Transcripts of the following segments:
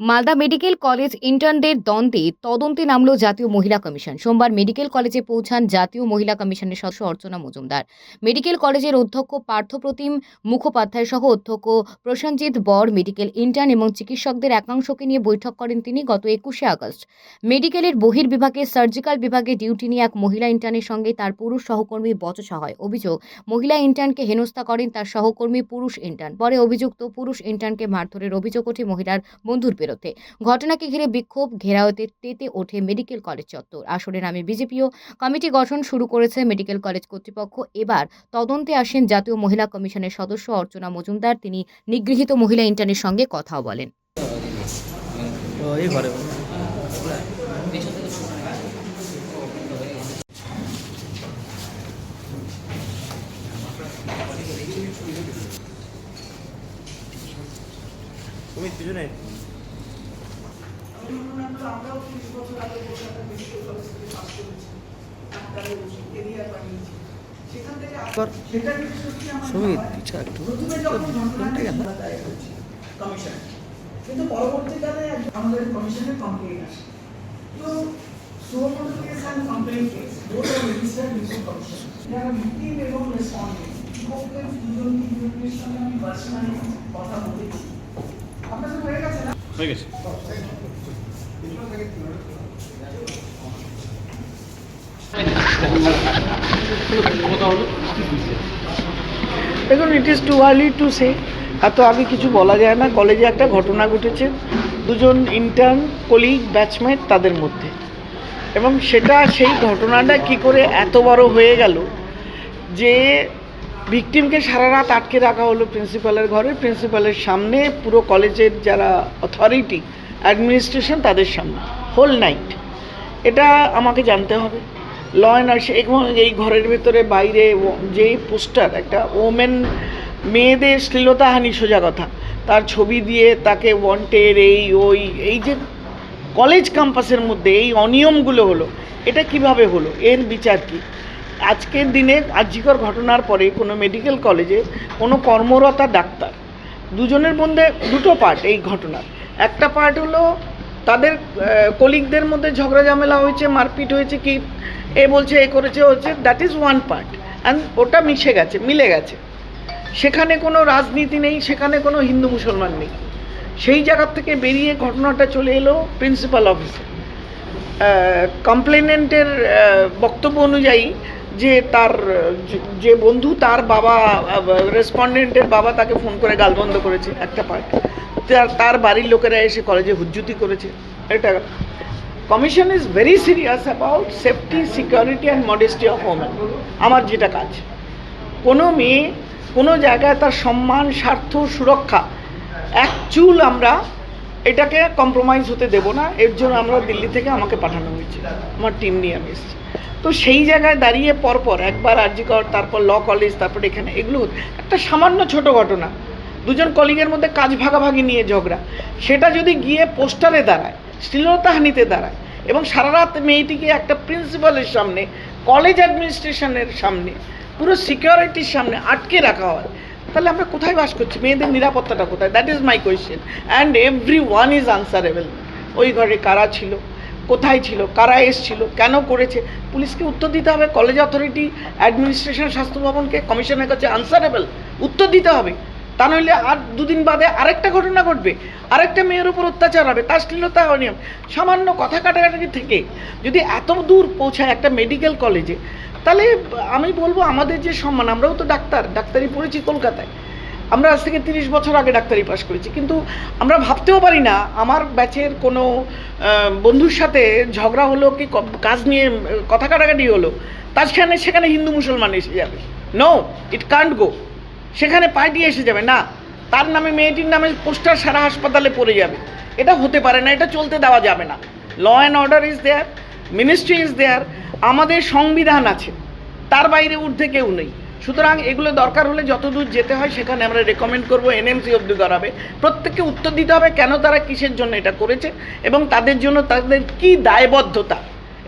Malda medical college ইন্টার্নদের দ্বন্দ্বে তদন্তে নামল জাতীয় মহিলা কমিশন। সোমবার মেডিকেল কলেজে পৌঁছান জাতীয় মহিলা কমিশনের সদস্য অর্চনা মজুমদার। মেডিকেল কলেজের অধ্যক্ষ পার্থপ্রতিম মুখোপাধ্যায় সহ অধ্যক্ষ প্রসেনজিৎ বর মেডিকেল ইন্টার্ন এবং চিকিৎসকদের একাংশকে নিয়ে বৈঠক করেন তিনি গত একুশে আগস্ট। মেডিকেলের বহির্বিভাগে সার্জিক্যাল বিভাগে ডিউটি নিয়ে এক মহিলা ইন্টার্নের সঙ্গে তার পুরুষ সহকর্মী বচসা হয়। অভিযোগ, মহিলা ইন্টার্নকে হেনস্থা করেন তার সহকর্মী পুরুষ ইন্টার্ন। পরে অভিযুক্ত পুরুষ ইন্টার্নকে মারধরের অভিযোগ ওঠে মহিলার বন্ধুর বিরুদ্ধে। ঘটনাকে ঘিরে বিক্ষোভ, ঘেরাওতে তেতে ওঠে মেডিকেল কলেজ চত্বর। আসরে নামে বিজেপিও কমিটি গঠন শুরু করেছে মেডিকেল কলেজ কর্তৃপক্ষ। এবার তদন্তে আসেন জাতীয় মহিলা কমিশনের সদস্য অর্চনা মজুমদার। তিনি নিগৃহীত মহিলা ইন্টার্নের সঙ্গে কথাও বলেন। তো এই ঘরে তুমি দুজনে সুমিত ইচ্ছা একটু। ফোনটা কেন কমিশন কিন্তু পরবর্তীকালে আমাদের কমিশনের কমপ্লেন আসে। তো Subarna case and complain case both are registered before commission যারা ভিকটিম এবং রেসপন্ডেন্ট দুজন তিনজনের সঙ্গে আমি পার্সোনালি কথা বলেছি। আপনাদের হয়ে গেছে না? হয়ে গেছে। দেখুন it is too early to say এত আগে কিছু বলা যায় না। কলেজে একটা ঘটনা ঘটেছে। দুজন ইন্টার্ন কলিগ ব্যাচমেট তাদের মধ্যে। এবং সেটা, সেই ঘটনাটা কি করে এত বড় হয়ে গেল যে ভিকটিমকে সারা রাত আটকে রাখা হলো প্রিন্সিপালের ঘরে। প্রিন্সিপালের সামনে পুরো কলেজের যারা অথরিটি অ্যাডমিনিস্ট্রেশন তাদের সামনে হোল নাইট এটা আমাকে জানতে হবে। ল অ্যান্ড এবং এই ঘরের ভেতরে, বাইরে যেই পোস্টার, একটা ওমেন মেয়েদের শ্লীলতাহানি সোজা কথা। তার ছবি দিয়ে তাকে ওয়ান্টের এই, ওই, এই যে কলেজ ক্যাম্পাসের মধ্যে এই অনিয়মগুলো হলো, এটা কীভাবে হলো? এর বিচার কি? আজকের দিনে আর্যিকর ঘটনার পরে কোনো মেডিকেল কলেজে কোনো কর্মরতা ডাক্তার, দুজনের মধ্যে দুটো পার্ট এই ঘটনার। একটা পার্ট হলো তাদের কলিগদের মধ্যে ঝগড়া ঝামেলা হয়েছে, মারপিট হয়েছে, কি এ বলছে, এ করেছে হচ্ছে that is one part and ওটা মিশে গেছে, মিলে গেছে। সেখানে কোনো রাজনীতি নেই, সেখানে কোনো হিন্দু মুসলমান নেই। সেই জায়গার থেকে বেরিয়ে ঘটনাটা চলে এলো প্রিন্সিপাল অফিসে কমপ্লেনেন্টের বক্তব্য অনুযায়ী যে তার, যে- বন্ধু তার বাবা, রেসপন্ডেন্টের বাবা তাকে ফোন করে গালবন্ধ করেছে একটা পার্ট তার তার বাড়ির লোকেরা এসে কলেজে হুজ্জুতি করেছে। এটা commission is very serious about safety security and modesty of women আমার যেটা কাজ। কোনো মেয়ে, কোনো জায়গায় তার সম্মান, স্বার্থ, সুরক্ষা, এক চুল আমরা এটাকে কম্প্রোমাইজ হতে দেব না। এর জন্য আমরা দিল্লি থেকে আমাকে পাঠানো হয়েছে। আমার টিম নিয়ে আমি এসেছি। তো সেই জায়গায় দাঁড়িয়ে পরপর একবার আরজিকর তারপর ল কলেজ, তারপর এখানে, এগুলো একটা সামান্য ছোট ঘটনা। দুজন কলিগের মধ্যে কাজ ভাগাভাগি নিয়ে ঝগড়া। সেটা যদি গিয়ে পোস্টারে দাঁড়ায়, শ্লীলতাহানিতে দাঁড়ায়, এবং সারা রাত মেয়েটিকে একটা প্রিন্সিপালের সামনে কলেজ অ্যাডমিনিস্ট্রেশনের সামনে, পুরো সিকিউরিটির সামনে আটকে রাখা হয়, তাহলে আমরা কোথায় বাস করছি? মেয়েদের নিরাপত্তাটা কোথায়? That is my question and every one is answerable ওই ঘরে কারা ছিল? কোথায় ছিল, কারা এসছিল, কেন করেছে, পুলিশকে উত্তর দিতে হবে কলেজ অথরিটি অ্যাডমিনিস্ট্রেশন স্বাস্থ্য ভবনকে কমিশনের কাছে আনসারেবল উত্তর দিতে হবে। তা নইলে আর দুদিন বাদে আরেকটা ঘটনা ঘটবে, আরেকটা মেয়ের উপর অত্যাচার হবে তার শ্লীলতা অনিয়ম সামান্য কথা কাটাকাটি থেকে যদি এত দূর পৌঁছায় একটা মেডিকেল কলেজে তাহলে আমি বলব আমাদের যে সম্মান, আমরাও তো ডাক্তার, ডাক্তারি পড়েছি কলকাতায়। আমরা আজ থেকে তিরিশ বছর আগে ডাক্তারি পাশ করেছি, কিন্তু আমরা ভাবতেও পারি না আমার ব্যাচের কোনো বন্ধুর সাথে ঝগড়া হলো কি কাজ নিয়ে, কথা কাটাকাটি হলো তার সেখানে সেখানে হিন্দু মুসলমান এসে যাবে। নো ইট কান্ট গো সেখানে পার্টি এসে যাবে, না। তার নামে, মেয়েটির নামে পোস্টার সারা হাসপাতালে পড়ে যাবে। এটা হতে পারে না, এটা চলতে দেওয়া যাবে না। Law and order is there ministry is there আমাদের সংবিধান আছে। তার বাইরে ঊর্ধ্বে কেউ নেই। সুতরাং এগুলো দরকার হলে যতদূর যেতে হয়, সেখানে আমরা রেকমেন্ড করব এনএমসি অবধি করাবে। প্রত্যেককে উত্তর দিতে হবে কেন তারা কিসের জন্য এটা করেছে এবং তাদের জন্য তাদের কি দায়বদ্ধতা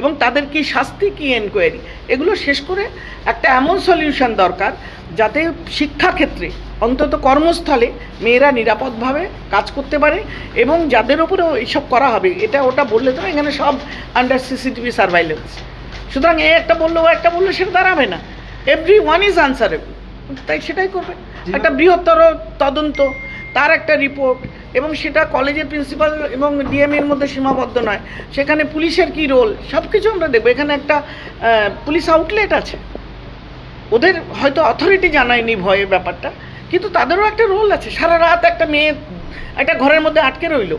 এবং তাদের কি শাস্তি, কি এনকোয়ারি এগুলো শেষ করে একটা এমন সলিউশন দরকার যাতে শিক্ষাক্ষেত্রে অন্তত কর্মস্থলে মেয়েরা নিরাপদভাবে কাজ করতে পারে এবং যাদের ওপরেও এইসব করা হবে, এটা ওটা বললে তো এখানে সব আন্ডার সিসিটিভি সার্ভাইলেন্স সুতরাং এ একটা বলল, ও একটা বলল, সেটা দাঁড়াবে না। এভরি ওয়ান ইজ আনসারেবল তাই সেটাই করবে। একটা বৃহত্তর তদন্ত তার একটা রিপোর্ট এবং সেটা কলেজের প্রিন্সিপাল এবং ডিএম এর মধ্যে সীমাবদ্ধ নয়। সেখানে পুলিশের কি রোল সব কিছু আমরা দেখব। এখানে একটা পুলিশ আউটলেট আছে। ওদের হয়তো অথরিটি জানায়নি ভয়ের ব্যাপারটা কিন্তু তাদেরও একটা রোল আছে। সারা রাত একটা মেয়ে একটা ঘরের মধ্যে আটকে রইল।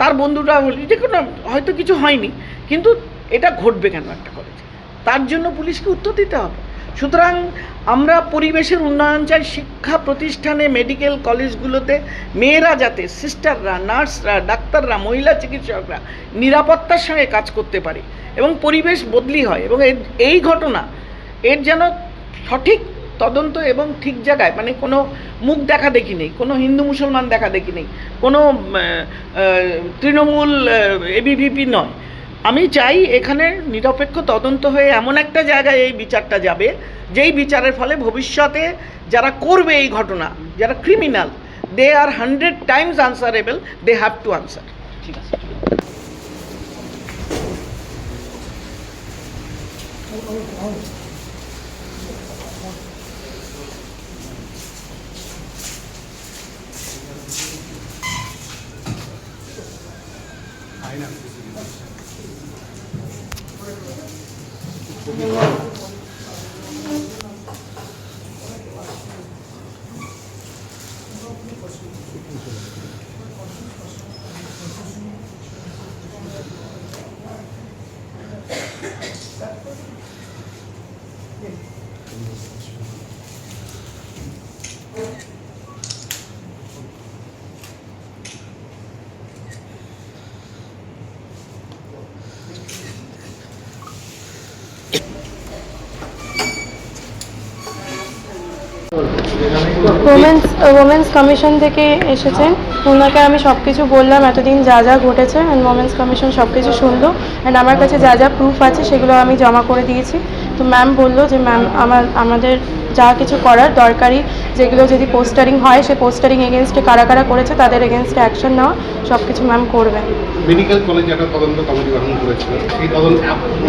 তার বন্ধুরা হল যে কোনো হয়তো কিছু হয়নি কিন্তু এটা ঘটবে কেন একটা কলেজে তার জন্য পুলিশকে উত্তর দিতে হবে। সুতরাং আমরা পরিবেশের উন্নয়ন চাই, শিক্ষা প্রতিষ্ঠানে মেডিকেল কলেজগুলোতে মেয়েরা যাতে সিস্টাররা নার্সরা ডাক্তাররা, মহিলা চিকিৎসকরা নিরাপত্তার সঙ্গে কাজ করতে পারে এবং পরিবেশ বদলি হয় এবং এই ঘটনা, এর যেন সঠিক তদন্ত এবং ঠিক জায়গায় মানে কোনো মুখ দেখা দেখি নেই, কোনো হিন্দু মুসলমান দেখা দেখি নেই, কোনো তৃণমূল এবিভিপি নয় আমি চাই এখানে নিরপেক্ষ তদন্ত হয়ে এমন একটা জায়গায় এই বিচারটা যাবে যেই বিচারের ফলে ভবিষ্যতে যারা করবে এই ঘটনা যারা criminal they are hundred times answerable they have to answer ঠিক আছে। ওমেন্স ওমেন্স কমিশন থেকে এসেছেন ওনাকে আমি সব কিছু বললাম, এতদিন যা যা ঘটেছে অ্যান্ড ওমেন্স কমিশন সব কিছু শুনলো। অ্যান্ড আমার কাছে যা যা প্রুফ আছে, সেগুলো আমি জমা করে দিয়েছি। তো ম্যাম বলল যে ম্যাম আমার, আমাদের যা কিছু করার দরকারি যেগুলো যদি পোস্টারিং হয় সে পোস্টারিং এগেনস্টে কারা কারা করেছে তাদের এগেনস্টে অ্যাকশন নেওয়া সব কিছু ম্যাম করবেন। মেডিকেল কলেজে একটা তদন্ত কমিটি গঠন করেছিল। সেই তদন্ত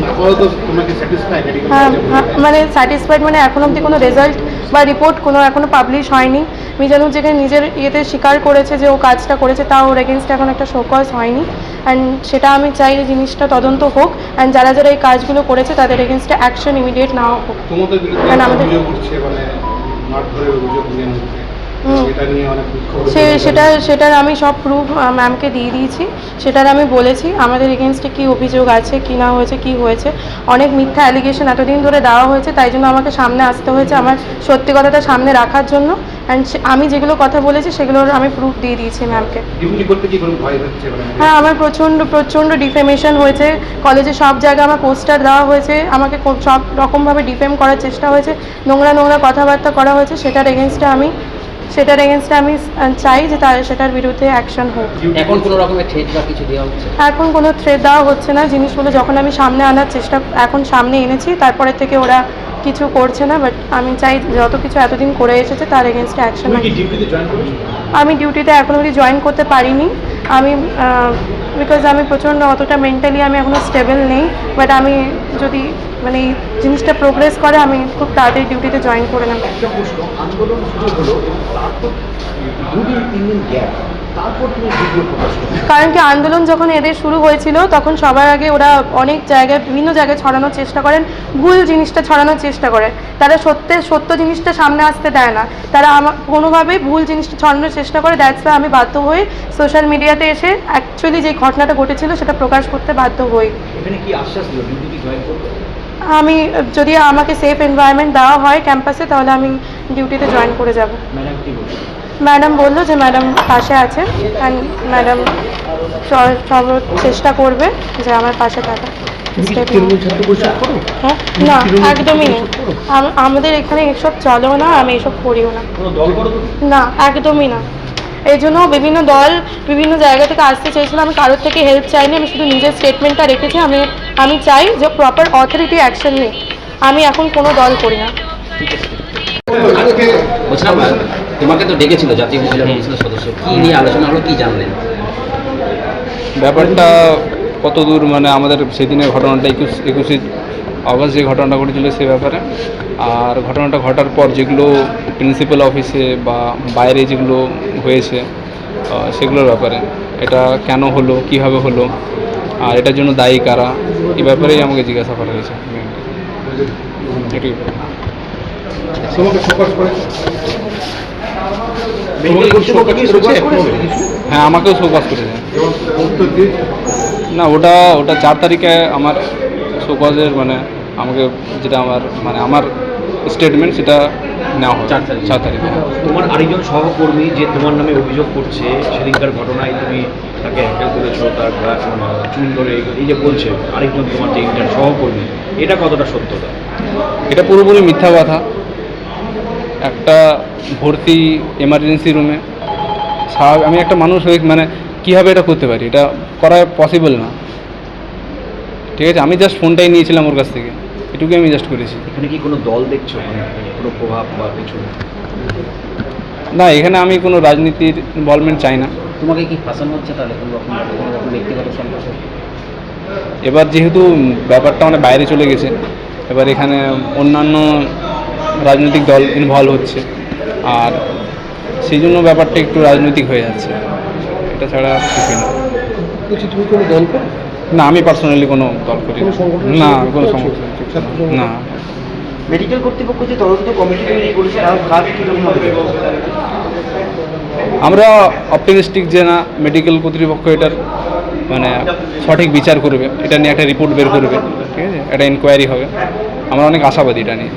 আপাতত তোমাকে স্যাটিসফাই হ্যাঁ হ্যাঁ, মানে স্যাটিসফাইড মানে এখন অবধি কোনো রেজাল্ট বা রিপোর্ট কোনো এখনও পাবলিশ হয়নি। মিজানুর যেখানে নিজের ইয়েতে স্বীকার করেছে যে ও কাজটা করেছে তাও ওর এগেনস্টে এখন একটা শোকজ হয়নি। অ্যান্ড সেটা আমি চাই যে জিনিসটা তদন্ত হোক। অ্যান্ড যারা যারা এই কাজগুলো করেছে তাদের এগেনস্টে অ্যাকশন ইমিডিয়েট নেওয়া হোক। আমাদের- অভিযোগ উঠছে মানে মারধরের অভিযোগ নিয়ে মুখে সে সেটা সেটার আমি সব প্রুফ ম্যামকে দিয়ে দিয়েছি। সেটার আমি বলেছি আমাদের এগেনস্টে কী অভিযোগ আছে কী না হয়েছে কী হয়েছে। অনেক মিথ্যা অ্যালিগেশন এতদিন ধরে দেওয়া হয়েছে তাই জন্য আমাকে সামনে আসতে হয়েছে আমার সত্যি কথাটা সামনে রাখার জন্য। অ্যান্ড আমি যেগুলো কথা বলেছি সেগুলোর আমি প্রুফ দিয়ে দিয়েছি ম্যামকে মানে? হ্যাঁ আমার প্রচণ্ড প্রচণ্ড ডিফেমেশন হয়েছে। কলেজে সব জায়গায় আমার পোস্টার দেওয়া হয়েছে। আমাকে সব রকমভাবে ডিফেম করার চেষ্টা হয়েছে। নোংরা নোংরা কথাবার্তা করা হয়েছে। সেটার এগেনস্টে আমি সেটার এগেনস্টে আমি চাই যে তার সেটার বিরুদ্ধে অ্যাকশন হোক। এখন কোনো রকমের ঠেট বা কিছু দেওয়া হচ্ছে? এখন কোনো থ্রেড দেওয়া হচ্ছে না। জিনিসগুলো যখন আমি সামনে আনার চেষ্টা এখন সামনে এনেছি তারপরে থেকে ওরা কিছু করছে না বাট আমি চাই যত কিছু এতদিন করে এসেছে তার এগেনস্টে অ্যাকশন ডিউটিতে আমি ডিউটিতে এখন অবধি জয়েন করতে পারিনি। আমি বিকজ আমি প্রচণ্ড অতটা মেন্টালি আমি এখনও স্টেবল নেই বাট আমি যদি মানে এই জিনিসটা প্রোগ্রেস করে আমি খুব তাড়াতাড়ি ডিউটিতে জয়েন করে নেব। আন্দোলন শুরু হলো দুদিন তিন দিন গ্যাপ তারপর তুমি ভিডিও প্রকাশ করো কারণ কি আন্দোলন যখন এদের শুরু হয়েছিল তখন সবার আগে ওরা অনেক জায়গায় বিভিন্ন জায়গায় ছড়ানোর চেষ্টা করেন ভুল জিনিসটা ছড়ানোর চেষ্টা করে। তারা সত্যের সত্য জিনিসটা সামনে আসতে দেয় না। তারা আমার কোনোভাবেই ভুল জিনিসটা ছড়ানোর চেষ্টা করে। দ্যাটস আমি বাধ্য হয়ে সোশ্যাল মিডিয়াতে এসে অ্যাকচুয়ালি যে ঘটনাটা ঘটেছিল সেটা প্রকাশ করতে বাধ্য হই। এখানে কি আশ্বাস দিল? আমি যদি আমাকে সেফ এনভায়রনমেন্ট দেওয়া হয় ক্যাম্পাসে তাহলে আমি ডিউটিতে জয়েন করে যাব। ম্যাডাম বলল যে ম্যাডাম পাশে আছে অ্যান্ড ম্যাডাম সব চেষ্টা করবে যে আমার পাশে থাকা। হ্যাঁ না একদমই নেই। আমাদের এখানে এসব চলেও না আমি এসব করিও না। না একদমই না। এই জন্য বিভিন্ন দল বিভিন্ন জায়গা থেকে আসতে চেয়েছিল। আমি কারোর থেকে হেল্প চাইনি আমি শুধু নিজের স্টেটমেন্টটা রেখেছি। আমি আমি চাই যে প্রপার অথরিটি অ্যাকশন নিই আমি এখন কোনো দল করি না। বলছিলাম তোমাকে তো ডেকেছিল জাতীয় মহিলা কমিশনের সদস্য। কি নিয়ে আলোচনা হলো কি জানলেন? ব্যাপারটা কত দূর মানে আমাদের সেদিনের ঘটনাটা একুশ একুশে আগস্ট যে ঘটনাটা ঘটেছিল সে ব্যাপারে। আর ঘটনাটা ঘটার পর যেগুলো প্রিন্সিপাল অফিসে বা বাইরে যেগুলো হয়েছে সেগুলোর ব্যাপারে এটা কেন হলো কীভাবে হলো আর এটার জন্য দায়ী কারা এ ব্যাপারেই আমাকে জিজ্ঞাসা করা হয়েছে। হ্যাঁ আমাকেও শোকাস করেছে। না ওটা ওটা চার তারিখে আমার শোকজের মানে আমাকে যেটা আমার মানে আমার স্টেটমেন্ট সেটা নেওয়া হয় চার তারিখে। চার তারিখে। তোমার আরেকজন সহকর্মী যে তোমার নামে অভিযোগ করছে সেদিনকার ঘটনায় তুমি তাকে করেছ তার ধরে এই- এই যে বলছে আরেকজন তোমার যে ইন্টার সহকর্মী এটা কতটা সত্যতা? এটা পুরোপুরি মিথ্যা কথা। একটা ভর্তি এমার্জেন্সি রুমে স্বাভাবিক আমি একটা মানুষ হয়ে মানে কীভাবে এটা করতে পারি? এটা করা পসিবল না। ঠিক আছে আমি জাস্ট ফোনটাই নিয়েছিলাম ওর কাছ থেকে। এটুকুই আমি জাস্ট করেছি। এখানে কি কোনো দল দেখছ? মানে কোনো প্রভাব বা কিছু? না এখানে আমি কোনো রাজনীতির ইনভলভমেন্ট চাই না। তোমাকে কি ফাঁসানো হচ্ছে তাহলে? কোনো রকম কোনো রকম ব্যক্তিগত সম্পর্ক এবার যেহেতু ব্যাপারটা অনেক বাইরে চলে গেছে এবার এখানে অন্যান্য রাজনৈতিক দল ইনভলভ হচ্ছে। আর সেই জন্য ব্যাপারটা একটু রাজনৈতিক হয়ে যাচ্ছে। এটা ছাড়া কিছুই না। তুমি কোনো দল করো? না আমি পার্সোনালি কোনো দল করি না। কোনো সংগঠন না? কোনো ছাত্র সংগঠন? না। মেডিকেল কর্তৃপক্ষ যে তদন্ত কমিটি তৈরি করেছে তার কাজ কীরকম হবে? আমরা অপটিমিস্টিক যে না মেডিকেল কর্তৃপক্ষ এটার মানে সঠিক বিচার করবে। এটা নিয়ে একটা রিপোর্ট বের করবে। ঠিক আছে? একটা ইনকোয়ারি হবে। আমরা অনেক আশাবাদী এটা নিয়ে।